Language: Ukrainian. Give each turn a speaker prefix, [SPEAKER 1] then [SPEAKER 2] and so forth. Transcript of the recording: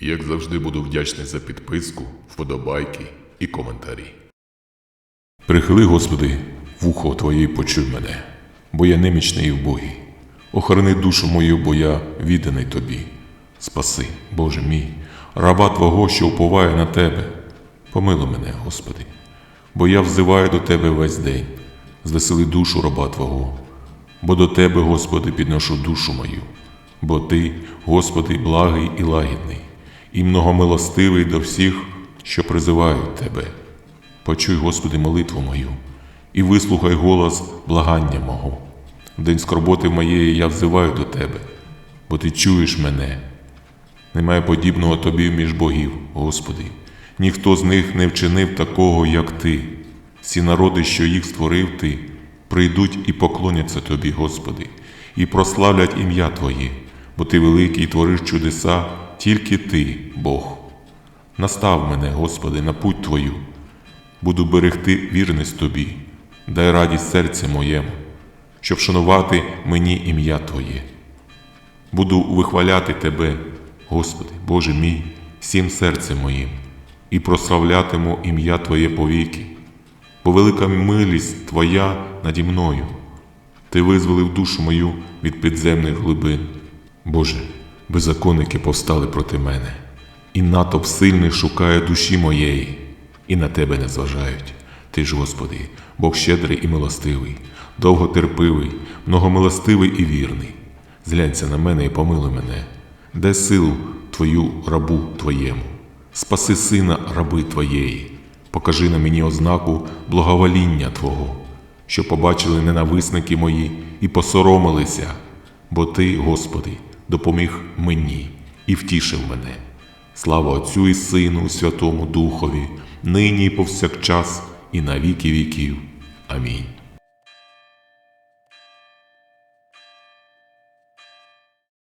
[SPEAKER 1] Як завжди буду вдячний за підписку, вподобайки і коментарі. Прихили, Господи, вухо Твоє почуй мене, бо я немічний і вбогий. Охорони душу мою, бо я відданий Тобі. Спаси, Боже мій, раба Твого, що уповає на Тебе. Помилуй мене, Господи, бо я взиваю до Тебе весь день. Звесели душу раба Твого, бо до Тебе, Господи, підношу душу мою, бо Ти, Господи, благий і лагідний, і многомилостивий до всіх, що призивають Тебе. Почуй, Господи, молитву мою, і вислухай голос благання мого. В день скорботи моєї я взиваю до Тебе, бо Ти чуєш мене. Немає подібного Тобі між богів, Господи, ніхто з них не вчинив такого, як Ти. Всі народи, що їх створив Ти, прийдуть і поклоняться Тобі, Господи, і прославлять ім'я Твоє, бо Ти великий і твориш чудеса, тільки Ти, Бог. Настав мене, Господи, на путь Твою, буду берегти вірність Тобі, дай радість серця моєму, щоб шанувати мені ім'я Твоє. Буду вихваляти Тебе, Господи, Боже мій, всім серцем моїм, і прославлятиму ім'я Твоє повіки, бо велика милість Твоя наді мною. Ти визволив душу мою від підземних глибин. Боже, беззаконники повстали проти мене, і натовп сильний шукає душі моєї, і на тебе не зважають. Ти ж, Господи, Бог щедрий і милостивий, довготерпивий, многомилостивий і вірний. Зглянься на мене і помилуй мене, дай силу Твою рабу Твоєму, спаси сина раби Твоєї, покажи на мені ознаку благовоління Твого, що побачили ненависники мої і посоромилися, бо Ти, Господи, допоміг мені і втішив мене. Слава Отцю і Сину, і Святому Духові, нині і повсякчас, і на віки віків. Амінь.